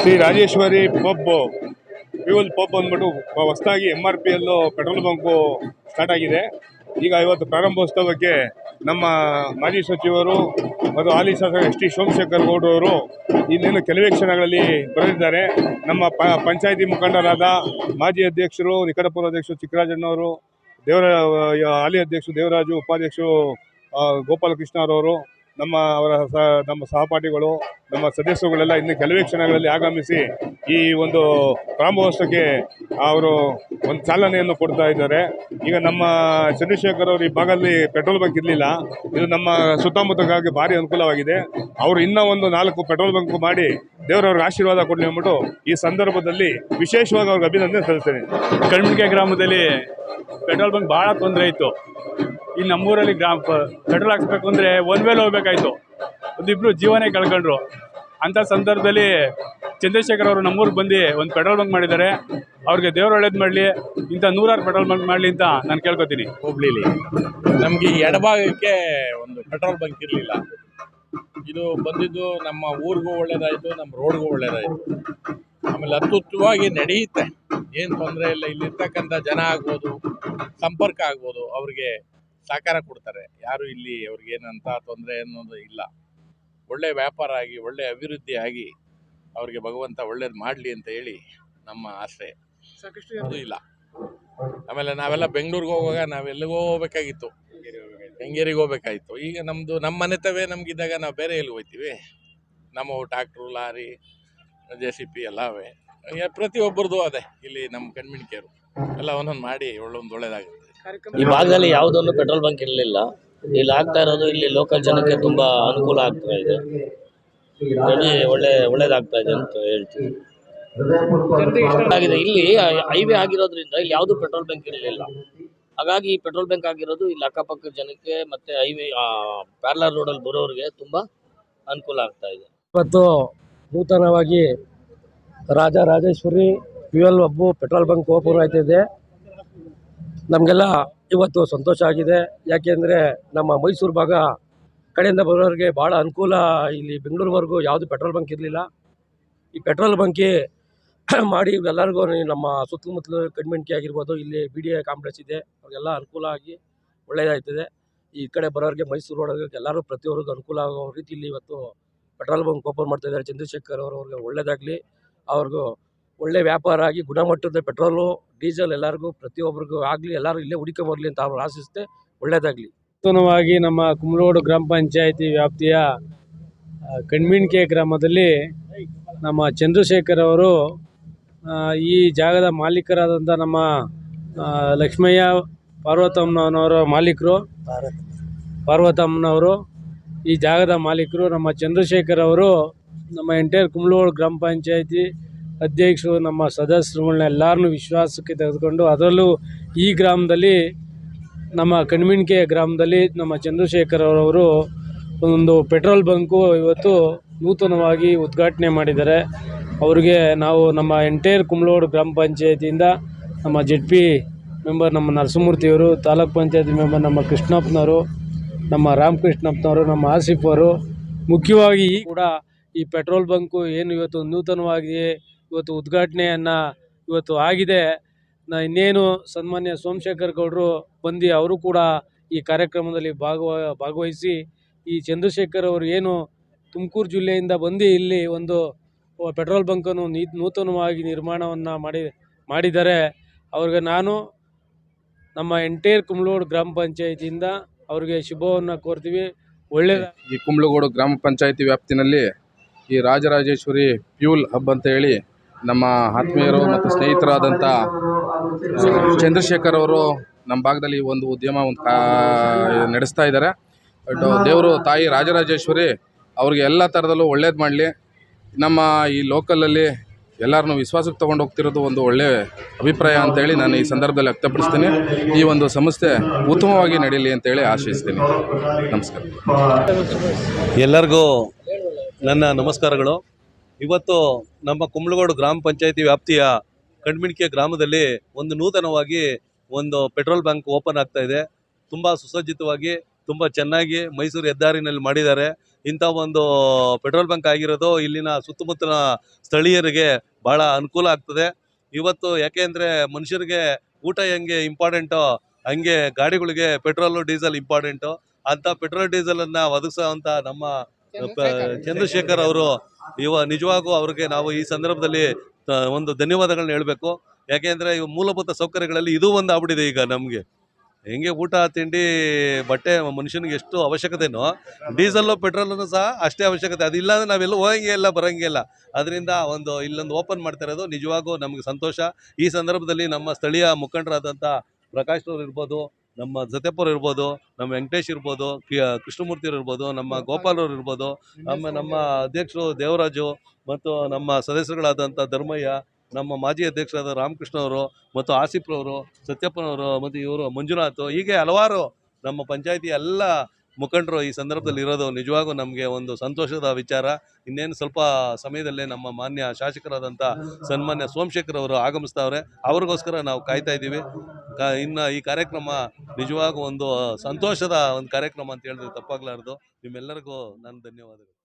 Shri Rajeshwari hub fuel hub ಅಂದ್ಬಿಟ್ಟು ಹೊಸದಾಗಿ M R P petrol bunk start ಆಗಿದೆ. ಈಗ ಇವತ್ತು ಪ್ರಾರಂಭೋತ್ಸವಕ್ಕೆ ನಮ್ಮ ಮಾಜಿ ಸಚಿವರು ಮತ್ತು ಹಾಲಿ ಶಾಸಕ ಎಸ್ ಟಿ ಸೋಮಶೇಖರ್ ಗೌಡರವರು ಇನ್ನೇನು ಕೆಲವೇ ಕ್ಷಣಗಳಲ್ಲಿ ಬರೆದಿದ್ದಾರೆ. ನಮ್ಮ ಪಂಚಾಯತಿ ಮುಖಂಡರಾದ ಮಾಜಿ ಅಧ್ಯಕ್ಷರು ನಿಕಟಪೂರ್ವ ಅಧ್ಯಕ್ಷರು ಚಿಕ್ಕರಾಜಣ್ಣವರು, ದೇವರ, ಹಾಲಿ ಅಧ್ಯಕ್ಷರು ದೇವರಾಜು, ಉಪಾಧ್ಯಕ್ಷರು ಗೋಪಾಲಕೃಷ್ಣ ಗೋಪಾಲಕೃಷ್ಣರವರು ನಮ್ಮ ಅವರ ಸಹ ನಮ್ಮ ಸಹಪಾಠಿಗಳು, ನಮ್ಮ ಸದಸ್ಯರುಗಳೆಲ್ಲ ಇನ್ನು ಕೆಲವೇ ಕ್ಷಣಗಳಲ್ಲಿ ಆಗಮಿಸಿ ಈ ಒಂದು ಪ್ರಾರಂಭೋತ್ಸವಕ್ಕೆ ಅವರು ಒಂದು ಚಾಲನೆಯನ್ನು ಕೊಡ್ತಾ ಇದ್ದಾರೆ. ಈಗ ನಮ್ಮ ಚಂದ್ರಶೇಖರ್ ಅವರು ಈ ಭಾಗದಲ್ಲಿ ಪೆಟ್ರೋಲ್ ಬಂಕ್ ಇರಲಿಲ್ಲ. ಇದು ನಮ್ಮ ಸುತ್ತಮುತ್ತಗಾಗಿ ಭಾರಿ ಅನುಕೂಲವಾಗಿದೆ. ಅವರು ಇನ್ನೂ ಒಂದು ನಾಲ್ಕು ಪೆಟ್ರೋಲ್ ಬಂಕ್ ಮಾಡಿ ದೇವರವ್ರಿಗೆ ಆಶೀರ್ವಾದ ಕೊಡಲಿ ಅಂದ್ಬಿಟ್ಟು ಈ ಸಂದರ್ಭದಲ್ಲಿ ವಿಶೇಷವಾಗಿ ಅವ್ರಿಗೆ ಅಭಿನಂದನೆ ಸಲ್ಲಿಸ್ತೇನೆ. ಕಣ್ಮಿಕೆ ಗ್ರಾಮದಲ್ಲಿ ಪೆಟ್ರೋಲ್ ಬಂಕ್ ಭಾಳ ತೊಂದರೆ ಇತ್ತು. ಈ ನಮ್ಮೂರಲ್ಲಿ ಗ್ರಾಮ ಪೆಟ್ರೋಲ್ ಹಾಕ್ಸ್ಬೇಕು ಅಂದರೆ ಒನ್ ವೇಲ್ ಹೋಗ್ಬೇಕಾಯ್ತು. ಒಂದಿಬ್ರು ಜೀವನೇ ಕಳ್ಕೊಂಡ್ರು. ಅಂಥ ಸಂದರ್ಭದಲ್ಲಿ ಚಂದ್ರಶೇಖರ್ ಅವರು ನಮ್ಮೂರಿಗೆ ಬಂದು ಒಂದು ಪೆಟ್ರೋಲ್ ಬಂಕ್ ಮಾಡಿದ್ದಾರೆ. ಅವ್ರಿಗೆ ದೇವ್ರು ಒಳ್ಳೇದು ಮಾಡಲಿ, ಇಂಥ ನೂರಾರು ಪೆಟ್ರೋಲ್ ಬಂಕ್ ಮಾಡಲಿ ಅಂತ ನಾನು ಕೇಳ್ಕೊತೀನಿ. ಹೋಬ್ಳಿಲಿ. ನಮಗೆ ಈ ಎಡಭಾಗಕ್ಕೆ ಒಂದು ಪೆಟ್ರೋಲ್ ಬಂಕ್ ಇರಲಿಲ್ಲ. ಇದು ಬಂದಿದ್ದು ನಮ್ಮ ಊರಿಗೂ ಒಳ್ಳೇದಾಯಿತು, ನಮ್ಮ ರೋಡ್ಗೂ ಒಳ್ಳೇದಾಯಿತು. ಆಮೇಲೆ ಅತ್ಯುತ್ತವಾಗಿ ನಡೆಯುತ್ತೆ. ಏನು ತೊಂದರೆ ಇಲ್ಲ, ಇಲ್ಲಿರ್ತಕ್ಕಂಥ ಜನ ಆಗ್ಬೋದು, ಸಂಪರ್ಕ ಆಗ್ಬೋದು, ಅವ್ರಿಗೆ ಸಹಕಾರ ಕೊಡ್ತಾರೆ. ಯಾರು ಇಲ್ಲಿ ಅವ್ರಿಗೆ ಏನಂತ ತೊಂದರೆ ಅನ್ನೋದು ಇಲ್ಲ. ಒಳ್ಳೆ ವ್ಯಾಪಾರ ಆಗಿ ಒಳ್ಳೆ ಅಭಿವೃದ್ಧಿ ಆಗಿ ಅವ್ರಿಗೆ ಭಗವಂತ ಒಳ್ಳೇದು ಮಾಡಲಿ ಅಂತ ಹೇಳಿ ನಮ್ಮ ಆಸೆ. ಅದು ಇಲ್ಲ. ಆಮೇಲೆ ನಾವೆಲ್ಲ ಬೆಂಗಳೂರಿಗೆ ಹೋಗುವಾಗ ನಾವೆಲ್ಲಿಗೋ ಹೋಗ್ಬೇಕಾಗಿತ್ತು. ಹೆಂಗೇರಿಗೆ ಹೋಗ್ಬೇಕಾಗಿತ್ತು. ಈಗ ನಮ್ಮದು ನಮ್ಮ ಮನೆತವೇ ನಮಗಿದ್ದಾಗ ನಾವು ಬೇರೆ ಎಲ್ಲಿ ಹೋಗ್ತೀವಿ ನಮ್ಮ tractor lorry J C B ಎಲ್ಲವೇ ಪ್ರತಿಯೊಬ್ಬರದ್ದು ಅದೇ. ಇಲ್ಲಿ ನಮ್ಮ ಕಣ್ಮಿಣಿಕೆಯರು ಎಲ್ಲ ಒಂದೊಂದು ಮಾಡಿ ಒಳ್ಳೊಂದು ಒಳ್ಳೇದಾಗುತ್ತೆ. ಈ ಭಾಗದಲ್ಲಿ ಯಾವುದೊಂದು ಪೆಟ್ರೋಲ್ ಬಂಕ್ ಇರಲಿಲ್ಲ. ಇಲ್ಲಿ ಆಗ್ತಾ ಇರೋದು ಇಲ್ಲಿ ಲೋಕಲ್ ಜನಕ್ಕೆ ತುಂಬಾ ಅನುಕೂಲ ಆಗ್ತಾ ಇದೆ. ಹಾಗಾಗಿ ಒಳ್ಳೆ ಒಳ್ಳೇದಾಗ್ತಾ ಇದೆ ಅಂತ ಹೇಳ್ತೀನಿ. ಆಗಿದೆ. ಇಲ್ಲಿ ಹೈವೇ ಆಗಿರೋದ್ರಿಂದ ಇಲ್ಲಿ ಯಾವುದು ಪೆಟ್ರೋಲ್ ಬಂಕ್ ಇರಲಿಲ್ಲ. ಹಾಗಾಗಿ ಈ ಪೆಟ್ರೋಲ್ ಬಂಕ್ ಆಗಿರೋದು ಇಲ್ಲಿ ಅಕ್ಕಪಕ್ಕ ಜನಕ್ಕೆ ಮತ್ತೆ ಹೈವೇ ಪ್ಯಾರ್ಲರ್ ಅಲ್ಲಿ ಬರೋರಿಗೆ ತುಂಬಾ ಅನುಕೂಲ ಆಗ್ತಾ ಇದೆ. ಇವತ್ತು ನೂತನವಾಗಿ Raja Rajeshwari fuel hub petrol bunk open ಆಯ್ತಿದೆ ನಮಗೆಲ್ಲ ಇವತ್ತು ಸಂತೋಷ ಆಗಿದೆ. ಯಾಕೆಂದರೆ ನಮ್ಮ ಮೈಸೂರು ಭಾಗ ಕಡೆಯಿಂದ ಬರೋರಿಗೆ ಭಾಳ ಅನುಕೂಲ. ಇಲ್ಲಿ ಬೆಂಗಳೂರುವರೆಗೂ ಯಾವುದು ಪೆಟ್ರೋಲ್ ಬಂಕ್ ಇರಲಿಲ್ಲ. ಈ ಪೆಟ್ರೋಲ್ ಬಂಕಿ ಮಾಡಿ ಎಲ್ಲರಿಗೂ ನಮ್ಮ ಸುತ್ತಮುತ್ತಲು ಕಣ್ಮೆಣಿಕೆ ಆಗಿರ್ಬೋದು, ಇಲ್ಲಿ ಬಿ ಡಿ ಎ ಕಾಂಪ್ಲೆಕ್ಸ್ ಇದೆ, ಅವ್ರಿಗೆಲ್ಲ ಅನುಕೂಲ ಆಗಿ ಒಳ್ಳೆಯದಾಗ್ತದೆ ಈ ಕಡೆ ಬರೋರಿಗೆ ಮೈಸೂರು ಒಳಗೆ ಎಲ್ಲರೂ ಪ್ರತಿಯೊಬ್ಬರಿಗೂ ಅನುಕೂಲ ಆಗೋ ರೀತಿಯಲ್ಲಿ ಇವತ್ತು ಪೆಟ್ರೋಲ್ ಬಂಕ್ ಓಪನ್ ಮಾಡ್ತಾ ಇದ್ದಾರೆ. ಚಂದ್ರಶೇಖರ್ ಅವರು ಅವ್ರಿಗೆ ಒಳ್ಳೇದಾಗಲಿ. ಅವ್ರಿಗೂ ಒಳ್ಳೆ ವ್ಯಾಪಾರ ಆಗಿ ಗುಣಮಟ್ಟದ ಪೆಟ್ರೋಲು, ಡೀಸೆಲ್ ಎಲ್ಲರಿಗೂ ಪ್ರತಿಯೊಬ್ಬರಿಗೂ ಆಗಲಿ, ಎಲ್ಲರೂ ಇಲ್ಲೇ ಹುಡುಕೊಂಬರ್ಲಿ ಅಂತ ಅವ್ರು ಆಶಿಸ್ತೇ ಒಳ್ಳೆಯದಾಗಲಿ ನೂತನವಾಗಿ ನಮ್ಮ ಕುಮಲೋಡು ಗ್ರಾಮ ಪಂಚಾಯಿತಿ ವ್ಯಾಪ್ತಿಯ ಕಣ್ಮಿಣ್ಕೆ ಗ್ರಾಮದಲ್ಲಿ ನಮ್ಮ ಚಂದ್ರಶೇಖರ್ ಅವರು ಈ ಜಾಗದ ಮಾಲೀಕರಾದಂಥ ನಮ್ಮ ಲಕ್ಷ್ಮಯ್ಯ ಪಾರ್ವತಮ್ಮನವರ ಮಾಲೀಕರು, ಪಾರ್ವತಮ್ಮನವರು, ಈ ಜಾಗದ ಮಾಲೀಕರು ನಮ್ಮ ಚಂದ್ರಶೇಖರ್ ಅವರು ನಮ್ಮ ಎಂಟೈರ್ ಕುಂಬ್ಳೋಳು ಗ್ರಾಮ ಪಂಚಾಯಿತಿ ಅಧ್ಯಕ್ಷರು, ನಮ್ಮ ಸದಸ್ಯರುಗಳನ್ನ ಎಲ್ಲರನ್ನೂ ವಿಶ್ವಾಸಕ್ಕೆ ತೆಗೆದುಕೊಂಡು ಅದರಲ್ಲೂ ಈ ಗ್ರಾಮದಲ್ಲಿ, ನಮ್ಮ ಕಣ್ಮಿಣಿಕೆ ಗ್ರಾಮದಲ್ಲಿ ನಮ್ಮ ಚಂದ್ರಶೇಖರ್ ಅವರವರು ಒಂದು ಪೆಟ್ರೋಲ್ ಬಂಕು ಇವತ್ತು ನೂತನವಾಗಿ ಉದ್ಘಾಟನೆ ಮಾಡಿದ್ದಾರೆ. ಅವರಿಗೆ ನಾವು ನಮ್ಮ ಎಂಟೈರ್ ಕುಂಬ್ಳೋಡು ಗ್ರಾಮ ಪಂಚಾಯತಿಯಿಂದ ನಮ್ಮ ಜೆಡ್ ಪಿ ಮೆಂಬರ್ ನಮ್ಮ ನರಸಿಂಹಮೂರ್ತಿಯವರು, ತಾಲೂಕ್ ಪಂಚಾಯತ್ ಮೆಂಬರ್ ನಮ್ಮ ಕೃಷ್ಣಪ್ಪನವರು, ನಮ್ಮ ರಾಮಕೃಷ್ಣಪ್ಪನವರು, ನಮ್ಮ ಆಸಿಫ್ ಅವರು ಮುಖ್ಯವಾಗಿ ಕೂಡ ಈ ಪೆಟ್ರೋಲ್ ಬಂಕು ಏನು ಇವತ್ತು ನೂತನವಾಗಿ ಇವತ್ತು ಉದ್ಘಾಟನೆಯನ್ನು ಇವತ್ತು ಆಗಿದೆ. ಇನ್ನೇನು ಸನ್ಮಾನ್ಯ ಸೋಮಶೇಖರ್ ಗೌಡರು ಬಂದು ಅವರು ಕೂಡ ಈ ಕಾರ್ಯಕ್ರಮದಲ್ಲಿ ಭಾಗವ, ಭಾಗವಹಿಸಿ ಈ ಚಂದ್ರಶೇಖರ್ ಅವರು ಏನು ತುಮಕೂರು ಜಿಲ್ಲೆಯಿಂದ ಬಂದು ಇಲ್ಲಿ ಒಂದು ಪೆಟ್ರೋಲ್ ಬಂಕನ್ನು ನೂತನವಾಗಿ ನಿರ್ಮಾಣವನ್ನು ಮಾಡಿ, ಮಾಡಿದ್ದಾರೆ. ಅವ್ರಿಗೆ ನಾನು ನಮ್ಮ ಎಂಟೈರ್ ಕುಂಬ್ಳಗೋಡು ಗ್ರಾಮ ಪಂಚಾಯತಿಯಿಂದ ಅವ್ರಿಗೆ ಶುಭವನ್ನು ಕೋರ್ತೀವಿ. ಒಳ್ಳೆಯದ ಈ ಕುಂಬ್ಳಗೋಡು ಗ್ರಾಮ ಪಂಚಾಯತಿ ವ್ಯಾಪ್ತಿನಲ್ಲಿ ಈ ರಾಜರಾಜೇಶ್ವರಿ ಫ್ಯೂಲ್ ಹಬ್ ಅಂತ ಹೇಳಿ ನಮ್ಮ ಆತ್ಮೀಯರು ಮತ್ತು ಸ್ನೇಹಿತರಾದಂಥ ಚಂದ್ರಶೇಖರ್ ಅವರು ನಮ್ಮ ಭಾಗದಲ್ಲಿ ಒಂದು ಉದ್ಯಮ, ಒಂದು ಕಾ ನಡೆಸ್ತಾ ಇದ್ದಾರೆ. ಬಟ್ ದೇವರು, ತಾಯಿ ರಾಜರಾಜೇಶ್ವರಿ ಅವ್ರಿಗೆ ಎಲ್ಲ ಥರದಲ್ಲೂ ಒಳ್ಳೇದು ಮಾಡಲಿ. ನಮ್ಮ ಈ ಲೋಕಲಲ್ಲಿ ಎಲ್ಲರನ್ನೂ ವಿಶ್ವಾಸಕ್ಕೆ ತೊಗೊಂಡು ಹೋಗ್ತಿರೋದು ಒಂದು ಒಳ್ಳೆಯ ಅಭಿಪ್ರಾಯ ಅಂತೇಳಿ ನಾನು ಈ ಸಂದರ್ಭದಲ್ಲಿ ವ್ಯಕ್ತಪಡಿಸ್ತೀನಿ. ಈ ಒಂದು ಸಂಸ್ಥೆ ಉತ್ತಮವಾಗಿ ನಡೀಲಿ ಅಂತೇಳಿ ಆಶಿಸ್ತೀನಿ. ನಮಸ್ಕಾರ. ಎಲ್ಲರಿಗೂ ನನ್ನ ನಮಸ್ಕಾರಗಳು. ಇವತ್ತು ನಮ್ಮ ಕುಂಬಳಗೋಡು ಗ್ರಾಮ ಪಂಚಾಯಿತಿ ವ್ಯಾಪ್ತಿಯ ಕಣ್ಮಿಣಿಕೆ ಗ್ರಾಮದಲ್ಲಿ ಒಂದು ನೂತನವಾಗಿ ಒಂದು ಪೆಟ್ರೋಲ್ ಬ್ಯಾಂಕ್ ಓಪನ್ ಆಗ್ತಾ ಇದೆ. ತುಂಬ ಸುಸಜ್ಜಿತವಾಗಿ ತುಂಬ ಚೆನ್ನಾಗಿ ಮೈಸೂರು ಹೆದ್ದಾರಿನಲ್ಲಿ ಮಾಡಿದ್ದಾರೆ. ಇಂಥ ಒಂದು ಪೆಟ್ರೋಲ್ ಬಂಕ್ ಆಗಿರೋದು ಇಲ್ಲಿನ ಸುತ್ತಮುತ್ತಲ ಸ್ಥಳೀಯರಿಗೆ ಭಾಳ ಅನುಕೂಲ ಆಗ್ತದೆ. ಇವತ್ತು ಯಾಕೆಂದರೆ ಮನುಷ್ಯರಿಗೆ ಊಟ ಹೆಂಗೆ ಇಂಪಾರ್ಟೆಂಟೋ ಹಂಗೆ ಗಾಡಿಗಳಿಗೆ ಪೆಟ್ರೋಲು ಡೀಸೆಲ್ ಇಂಪಾರ್ಟೆಂಟು ಅಂಥ ಪೆಟ್ರೋಲ್ ಡೀಸೆಲನ್ನು ಒದಗಿಸೋವಂಥ ನಮ್ಮ ಚಂದ್ರಶೇಖರ್ ಅವರು ಇವ ನಿಜವಾಗೂ ಅವ್ರಿಗೆ ನಾವು ಈ ಸಂದರ್ಭದಲ್ಲಿ ಒಂದು ಧನ್ಯವಾದಗಳನ್ನ ಹೇಳಬೇಕು. ಯಾಕೆಂದರೆ ಇವು ಮೂಲಭೂತ ಸೌಕರ್ಯಗಳಲ್ಲಿ ಇದು ಒಂದು ಆಗ್ಬಿಟ್ಟಿದೆ ಈಗ ನಮಗೆ. ಹೆಂಗೆ ಊಟ, ತಿಂಡಿ, ಬಟ್ಟೆ ಮನುಷ್ಯನಿಗೆ ಎಷ್ಟು ಅವಶ್ಯಕತೆನೋ, ಡೀಸೆಲ್ಲು ಪೆಟ್ರೋಲನ್ನು ಸಹ ಅಷ್ಟೇ ಅವಶ್ಯಕತೆ. ಅದಿಲ್ಲ ಅಂದರೆ ನಾವೆಲ್ಲ ಹೋಗಂಗೆ ಇಲ್ಲ, ಬರೋಂಗೆ ಇಲ್ಲ. ಅದರಿಂದ ಒಂದು ಇಲ್ಲೊಂದು ಓಪನ್ ಮಾಡ್ತಾ ಇರೋದು ನಿಜವಾಗೂ ನಮಗೆ ಸಂತೋಷ. ಈ ಸಂದರ್ಭದಲ್ಲಿ ನಮ್ಮ ಸ್ಥಳೀಯ ಮುಖಂಡರಾದಂಥ ಪ್ರಕಾಶ್ ಅವ್ರು ಇರ್ಬೋದು ನಮ್ಮ ಜತೆಪುರ್ ಇರ್ಬೋದು ನಮ್ಮ ವೆಂಕಟೇಶ್ ಇರ್ಬೋದು ಕಿ- ಕೃಷ್ಣಮೂರ್ತಿ ಇರ್ಬೋದು ನಮ್ಮ ಗೋಪಾಲವ್ರು ಇರ್ಬೋದು ನಮ್ಮ ನಮ್ಮ ಅಧ್ಯಕ್ಷರು ದೇವರಾಜು ಮತ್ತು ನಮ್ಮ ಸದಸ್ಯರುಗಳಾದಂಥ ಧರ್ಮಯ್ಯ ನಮ್ಮ ಮಾಜಿ ಅಧ್ಯಕ್ಷರಾದ ರಾಮಕೃಷ್ಣ ಅವರು ಮತ್ತು ಆಸಿಫ್ರವರು ಸತ್ಯಪ್ಪನವರು ಮತ್ತು ಇವರು ಮಂಜುನಾಥ್ ಹೀಗೆ ಹಲವಾರು ನಮ್ಮ ಪಂಚಾಯಿತಿ ಎಲ್ಲ ಮುಖಂಡರು ಈ ಸಂದರ್ಭದಲ್ಲಿ ಇರೋದು ನಿಜವಾಗೂ ನಮಗೆ ಒಂದು ಸಂತೋಷದ ವಿಚಾರ. ಇನ್ನೇನು ಸ್ವಲ್ಪ ಸಮಯದಲ್ಲೇ ನಮ್ಮ ಮಾನ್ಯ ಶಾಸಕರಾದಂಥ ಸನ್ಮಾನ್ಯ ಸೋಮಶೇಖರ್ ಅವರು ಆಗಮಿಸ್ತಾವ್ರೆ. ಅವ್ರಿಗೋಸ್ಕರ ನಾವು ಕಾಯ್ತಾ ಇದ್ದೀವಿ. ಇನ್ನು ಈ ಕಾರ್ಯಕ್ರಮ ನಿಜವಾಗೂ ಒಂದು ಸಂತೋಷದ ಒಂದು ಕಾರ್ಯಕ್ರಮ ಅಂತ ಹೇಳಿದ್ರೆ ತಪ್ಪಾಗಲಾರ್ದು. ನಿಮ್ಮೆಲ್ಲರಿಗೂ ನಾನು ಧನ್ಯವಾದಗಳು.